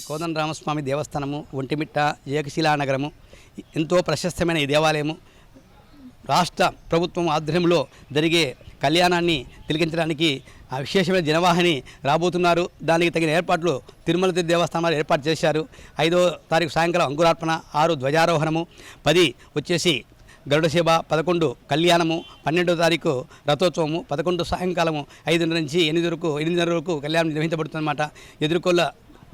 కోదండరామస్వామి దేవస్థానము ఒంటిమిట్ట ఏకశిలా నగరము ఎంతో ప్రశస్తమైన ఈ దేవాలయము రాష్ట్ర ప్రభుత్వం ఆధ్వర్యంలో జరిగే కళ్యాణాన్ని తిలకించడానికి విశేషమైన జనవాహిని రాబోతున్నారు. దానికి తగిన ఏర్పాట్లు తిరుమల దేవస్థానాలు ఏర్పాటు చేశారు. ఐదో తారీఖు సాయంకాలం అంకురార్పణ ఆరు ధ్వజారోహణము పది వచ్చేసి గరుడ సేవ పదకొండు కళ్యాణము పన్నెండో తారీఖు రథోత్సవము పదకొండు సాయంకాలము ఐదున్నర నుంచి ఎనిమిది వరకు ఎనిమిదిన్నర వరకు కళ్యాణం నిర్వహించబడుతుందన్నమాట. ఎదుర్కొల్ల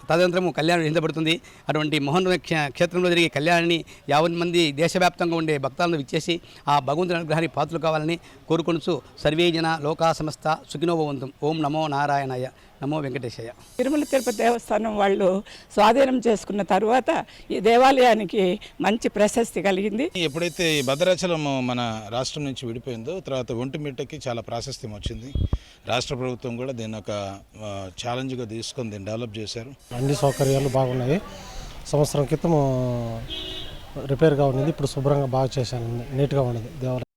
తదనంతరము కళ్యాణం నిందబడుతుంది అటువంటి మోహన్ క్షేత్రంలో జరిగే కళ్యాణాన్ని యావన్ మంది దేశవ్యాప్తంగా ఉండే భక్తాలను విచ్చేసి ఆ భగవంతుని అనుగ్రహానికి పాత్రలు కావాలని కోరుకొనుచు సర్వే జన లోకా సమస్త సుఖినోభవంతం ఓం నమో నారాయణయ్య నమో వెంకటేశయ్య. తిరుమల తిరుపతి దేవస్థానం వాళ్ళు స్వాధీనం చేసుకున్న తరువాత ఈ దేవాలయానికి మంచి ప్రశస్తి కలిగింది. ఎప్పుడైతే ఈ భద్రాచలం మన రాష్ట్రం నుంచి విడిపోయిందో తర్వాత ఒంటిమిట్టకి చాలా ప్రాశస్త్యం వచ్చింది. రాష్ట్ర ప్రభుత్వం కూడా దీన్ని ఒక ఛాలెంజ్గా తీసుకొని దీన్ని డెవలప్ చేశారు. అన్ని సౌకర్యాలు బాగున్నాయి. సంవత్సరం క్రితం రిపేర్గా ఉన్నది. ఇప్పుడు శుభ్రంగా బాగా చేశాను. నీట్గా ఉన్నది. దేవాలయం